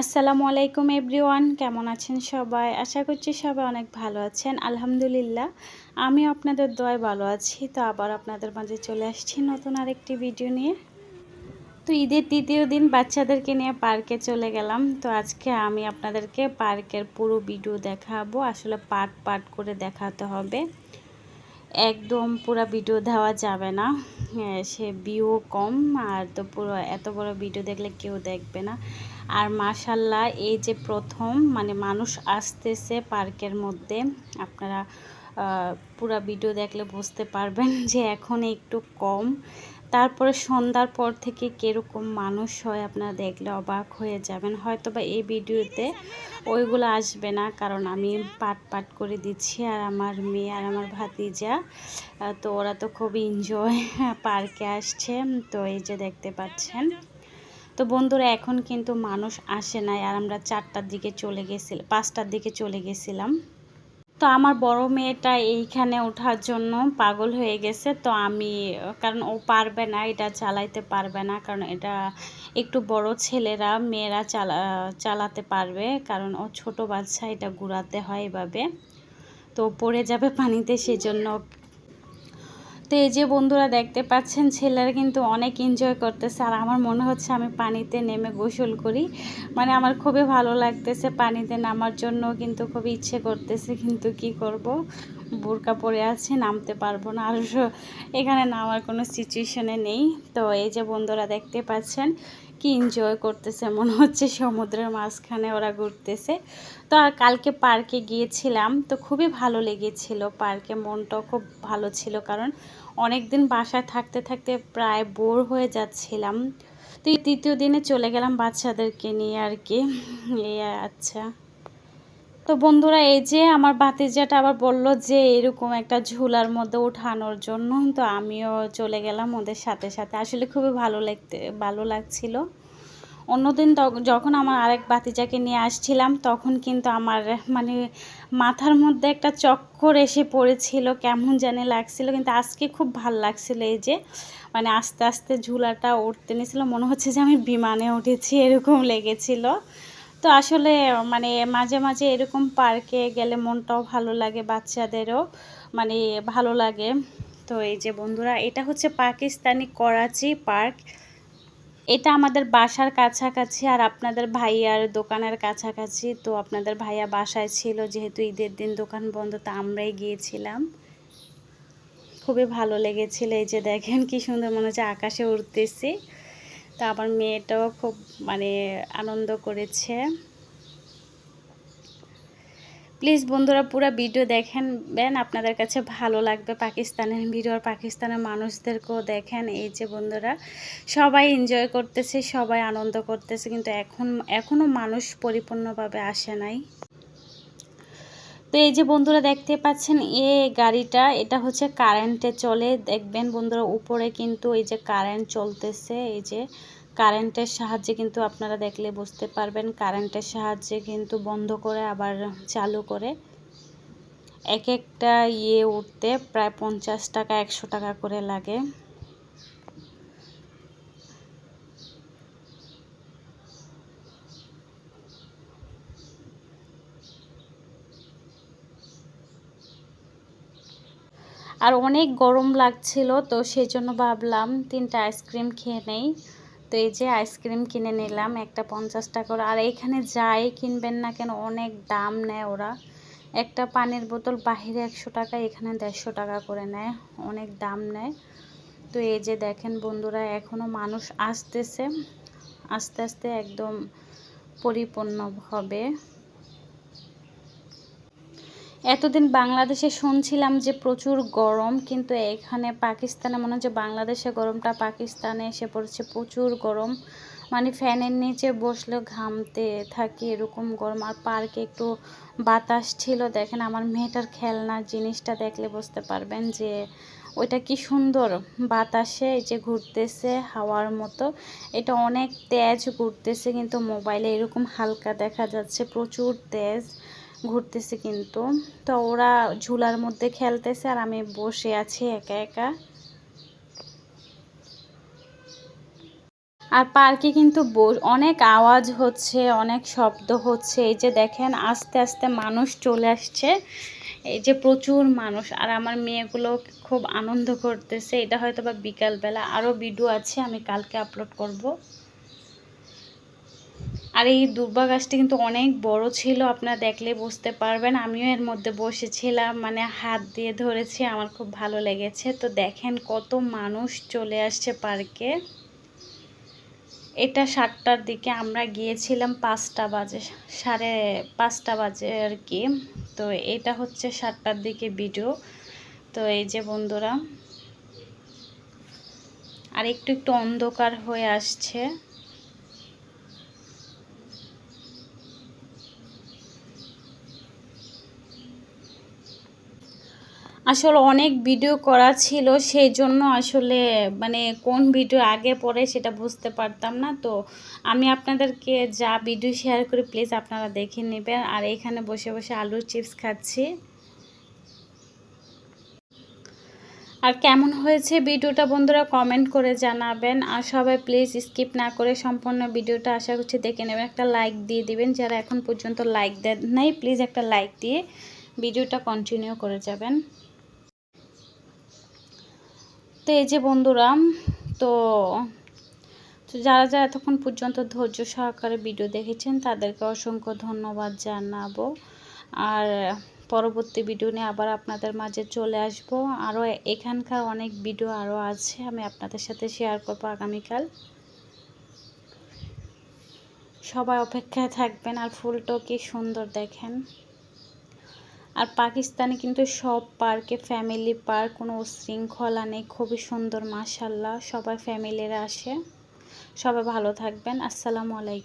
আসসালামু আলাইকুম এভরিওয়ান, কেমন আছেন সবাই? আশা করছি সবাই অনেক ভালো আছেন। আলহামদুলিল্লাহ আমি আপনাদের দয় ভালো আছি। তো আবার আপনাদের মাঝে চলে আসছি নতুন আরেকটি ভিডিও নিয়ে। তো ঈদের তৃতীয় দিন বাচ্চাদেরকে নিয়ে পার্কে চলে গেলাম। তো আজকে আমি আপনাদেরকে পার্কের পুরো ভিডিও দেখাবো। আসলে পার্ট পার্ট করে দেখাতে হবে। একদম পুরো ভিডিও দেওয়া যাবে না। সে ভিউ কম, আর তো পুরো এত বড় ভিডিও দেখলে কেউ দেখবে না। আর মাশাল্লাহ এই যে প্রথম মানে মানুষ আসতেছে পার্কের মধ্যে, আপনারা পুরা ভিডিও দেখলে বুঝতে পারবেন যে এখন একটু কম। তারপরে সন্ধ্যার পর থেকে কীরকম মানুষ হয় আপনারা দেখলে অবাক হয়ে যাবেন। হয়তো বা এই ভিডিওতে ওইগুলো আসবে না, কারণ আমি পাট পাট করে দিচ্ছি আর আমার মেয়ে আর আমার ভাতিজা। তো ওরা তো খুব এনজয় পার্কে আসছে, তো এই যে দেখতে পাচ্ছেন। তো বন্ধুরা, এখন কিন্তু মানুষ আসে নাই আর আমরা চারটার দিকে চলে গেছিলাম পাঁচটার দিকে চলে গেছিলাম। তো আমার বড় মেয়েটা এইখানে ওঠার জন্য পাগল হয়ে গেছে। তো আমি, কারণ ও পারবে না, এটা চালাইতে পারবে না, কারণ এটা একটু বড় ছেলেরা, মেয়েরা চালা, চালাতে পারবে, কারণ ও ছোট বাচ্চা, এটা ঘুরাতে হয় এভাবে। তো পড়ে যাবে পানিতে, সেজন্য তো এই যে বন্ধুরা দেখতে পাচ্ছেন, ছেলেরা কিন্তু অনেক এনজয় করতেছে। আর আমার মনে হচ্ছে আমি পানিতে নেমে গোসল করি। মানে আমার খুবই ভালো লাগতেছে পানিতে নামার জন্য কিন্তু খুব ইচ্ছে করতেছে, কিন্তু কি করব? বোরকা পরে আছে, নামতে পারব না। আর এখানে নামার কোনো সিচুয়েশনে নেই। তো এই যে বন্ধুরা দেখতে পাচ্ছেন কি এনজয় করতেছে, মনে হচ্ছে সমুদ্রের মাঝখানে ওরা ঘুরতেছে। তো আর কালকে পার্কে গিয়েছিলাম, তো খুবই ভালো লেগেছিল পার্কে মনটাও খুব ভালো ছিল কারণ অনেক দিন বাসায় থাকতে থাকতে প্রায় বোর হয়ে যাচ্ছিলাম। তো তৃতীয় দিনে চলে গেলাম বাচ্চাদেরকে নিয়ে আর কি। এই আচ্ছা। তো বন্ধুরা, এই যে আমার বাতিজাটা আবার বলল যে এরকম একটা ঝুলার মধ্যে উঠানোর জন্য, তো আমিও চলে গেলাম ওদের সাথে সাথে। আসলে খুবই ভালো লাগতে, ভালো লাগছিল। অন্যদিন যখন আমার আরেক বাতিজাকে নিয়ে আসছিলাম, তখন কিন্তু আমার মানে মাথার মধ্যে একটা চক্কর এসে পড়েছিল, কেমন জানি লাগছিল। কিন্তু আজকে খুব ভালো লাগছিল এই যে মানে আস্তে আস্তে ঝুলাটা উঠতে নিয়েছিল। মনে হচ্ছে যে আমি বিমানে উঠেছি, এরকম লেগেছিল। তো আসলে মানে মাঝে মাঝে এরকম পার্কে গেলে মনটাও ভালো লাগে বাচ্চাদেরও মানে ভালো লাগে। তো এই যে বন্ধুরা, এটা হচ্ছে পাকিস্তানি করাচি পার্ক। এটা আমাদের বাসার কাছাকাছি আর আপনাদের ভাইয়ার দোকানের কাছাকাছি। তো আপনাদের ভাইয়া বাসায় ছিল, যেহেতু ঈদের দিন দোকান বন্ধ, তো আমরাই গিয়েছিলাম। খুবই ভালো লেগেছিল, এই যে দেখেন কি সুন্দর মনে হচ্ছে আকাশে উড়তেছি। তো আমার মেয়েটাও খুব মানে আনন্দ করেছে। প্লিজ বন্ধুরা, পুরো ভিডিও দেখেন, বেন আপনাদের কাছে ভালো লাগবে। পাকিস্তানের ভিডিও আর পাকিস্তানের মানুষদেরকেও দেখেন। এই যে বন্ধুরা, সবাই এনজয় করতেছে, সবাই আনন্দ করতেছে, কিন্তু এখন এখনও মানুষ পরিপূর্ণভাবে আসে নাই। তো এই যে বন্ধুরা দেখতে পাচ্ছেন, এ গাড়িটা, এটা হচ্ছে কারেন্টে চলে। দেখবেন বন্ধুরা, উপরে কিন্তু এই যে কারেন্ট চলতেছে, এই যে কারেন্টের সাহায্যে কিন্তু আপনারা দেখলে বুঝতে পারবেন কারেন্টের সাহায্যে কিন্তু বন্ধ করে, আবার চালু করে। এক একটা ইয়ে উঠতে প্রায় পঞ্চাশ টাকা, একশো টাকা করে লাগে। আর অনেক গরম লাগছিল, তো সেই জন্য ভাবলাম তিনটা আইসক্রিম খেয়ে নেই। তো এই যে আইসক্রিম কিনে নিলাম, একটা পঞ্চাশ টাকা আর এখানে যাই কিনবেন না কেন, অনেক দাম নেয় ওরা। একটা পানির বোতল বাহিরে একশো টাকা, এখানে দেড়শো টাকা করে নেয়, অনেক দাম নেয়। তো এই যে দেখেন বন্ধুরা এখনও মানুষ আসতেছে, আস্তে আস্তে একদম পরিপূর্ণ হবে। এতদিন বাংলাদেশে শুনছিলাম যে প্রচুর গরম, কিন্তু এখানে পাকিস্তানে মনে হচ্ছে বাংলাদেশে গরমটা পাকিস্তানে এসে পড়ছে, প্রচুর গরম। মানে ফ্যানের নিচে বসলেও ঘামতে থাকি এরকম গরম, আর পার্কে একটু বাতাস ছিল, দেখেন আমার মেয়েটার খেলনার জিনিসটা দেখলে বুঝতে পারবেন যে ওইটা কি সুন্দর, বাতাসে এই যে ঘুরতেছে হাওয়ার মতো, এটা অনেক তেজ ঘুরতেছে, কিন্তু মোবাইলে এরকম হালকা দেখা যাচ্ছে, প্রচুর তেজ। ঘুরতেছে কিন্তু। তো ওরা ঝুলার মধ্যে খেলতেছে আর আমি বসে আছি একা একা। আর পার্কে কিন্তু অনেক আওয়াজ হচ্ছে, অনেক শব্দ হচ্ছে। এই যে দেখেন, আস্তে আস্তে মানুষ চলে আসছে। এই যে প্রচুর মানুষ। আর আমার মেয়েগুলো খুব আনন্দ করতেছে। এটা হয়তো বা বিকালবেলা। আরও ভিডিও আছে, আমি কালকে আপলোড করব। আর এই দুর্বা গাছটি কিন্তু অনেক বড় ছিল, আপনারা দেখলে বুঝতে পারবেন। আমিও এর মধ্যে বসেছিলাম মানে হাত দিয়ে ধরেছি, আমার খুব ভালো লেগেছে। তো দেখেন কত মানুষ চলে আসছে পার্কে। এটা সাতটার দিকে আমরা গিয়েছিলাম, পাঁচটা বাজে, সাড়ে পাঁচটা বাজে আর কি। তো এটা হচ্ছে সাতটার দিকে ভিডিও। তো এই যে বন্ধুরা, আর একটু একটু অন্ধকার হয়ে আসছে। আসলে অনেক ভিডিও করা ছিল সেই জন্য আসলে মানে কোন ভিডিও আগে পরে সেটা বুঝতে পারতাম না। তো আমি আপনাদেরকে যা ভিডিও শেয়ার করি প্লিজ আপনারা দেখে নেবেন। আর এখানে বসে বসে আলুর চিপস খাচ্ছি। আর কেমন হয়েছে ভিডিওটা বন্ধুরা কমেন্ট করে জানাবেন। আর সবাই প্লিজ স্কিপ না করে সম্পূর্ণ ভিডিওটা আশা করছি দেখে নেবেন। একটা লাইক দিয়ে দিবেন। যারা এখন পর্যন্ত লাইক দেন নাই প্লিজ একটা লাইক দিয়ে ভিডিওটা কন্টিনিউ করে যাবেন। তো এই যে বন্ধুরা, তো যারা যারা এতক্ষণ পর্যন্ত ধৈর্য সহকারে ভিডিও দেখেছেন, তাদেরকে অসংখ্য ধন্যবাদ জানাব। আর পরবর্তী ভিডিও নিয়ে আবার আপনাদের মাঝে চলে আসব। আরও এখানকার অনেক ভিডিও আরও আছে, আমি আপনাদের সাথে শেয়ার করব আগামীকাল। সবাই অপেক্ষায় থাকবেন আর ফুলটাও কি সুন্দর দেখেন। আর পাকিস্তানে কিন্তু সব পার্কে ফ্যামিলি পার্ক কোনো শৃঙ্খলা নেই, খুবই সুন্দর মাসাল্লাহ সবাই ফ্যামিলিরা আসে। সবাই ভালো থাকবেন, আসসালামু আলাইকুম।